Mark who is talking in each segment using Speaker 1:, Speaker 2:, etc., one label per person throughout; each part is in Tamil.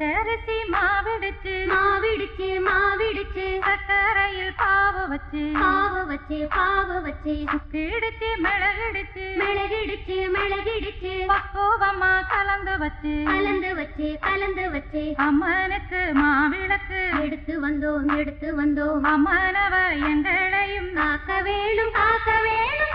Speaker 1: பச்சரிசி மாவிடுச்சு
Speaker 2: மாவிடுச்சு மாவிடுச்சு.
Speaker 1: சக்கரையில் பாவு வச்சு
Speaker 2: பாவ வச்சு பாவ வச்சு.
Speaker 1: சுக்கிடுச்சு மிளகிடுச்சு
Speaker 2: மிளகிடுச்சு மிளகிடுச்சு
Speaker 1: பக்குவமா கலந்து வச்சு
Speaker 2: கலந்து வச்சு கலந்து வச்சு.
Speaker 1: அம்மனுக்கு மாவிளக்கு.
Speaker 2: எடுத்து வந்தோம் எடுத்து வந்தோம்.
Speaker 1: அம்மனவ எங்களையும்
Speaker 2: காக்க வேணும் காக்க வேணும்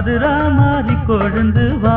Speaker 3: மதுரா மாறி கொழுந்து வா.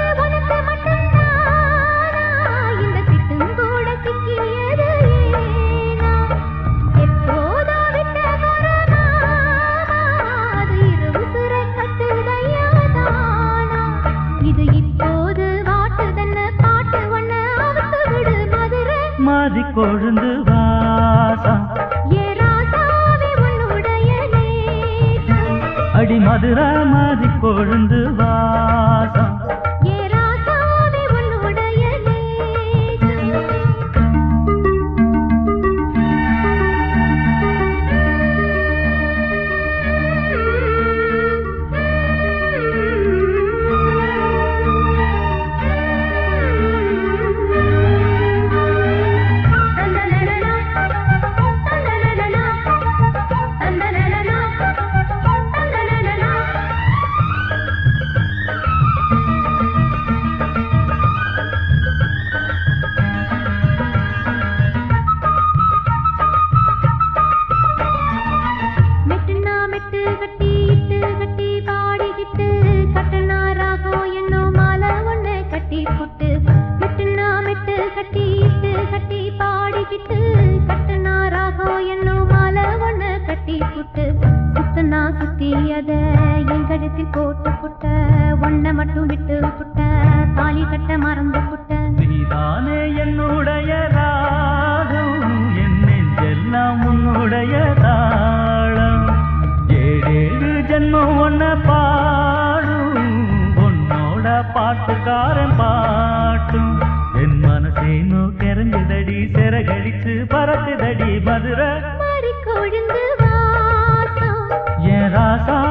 Speaker 2: மதுரை
Speaker 3: கொழுந்து வாசம் அடி மதுரா மாறி கொழுந்து வாசம்
Speaker 2: புட்டு சுத்தனா சுத்தி அத என் கழுத்தில் போட்டு புட்ட ஒன்ன மட்டும் விட்டு புட்ட தாலி கட்ட மறந்து புட்ட.
Speaker 3: நீதானே என்னுடைய ராகம் என் நெஞ்செல்லாம் உன்னுடைய தாளம். ஏழேழு ஜென்மம் ஒன்ன பாடும் உன்னோட பாட்டுக்காரன் பாட்டும். என் மனசேனோ நோக்கெறிஞ்சதடி சிறகடிச்சு பறக்குதடி மதுரை. என்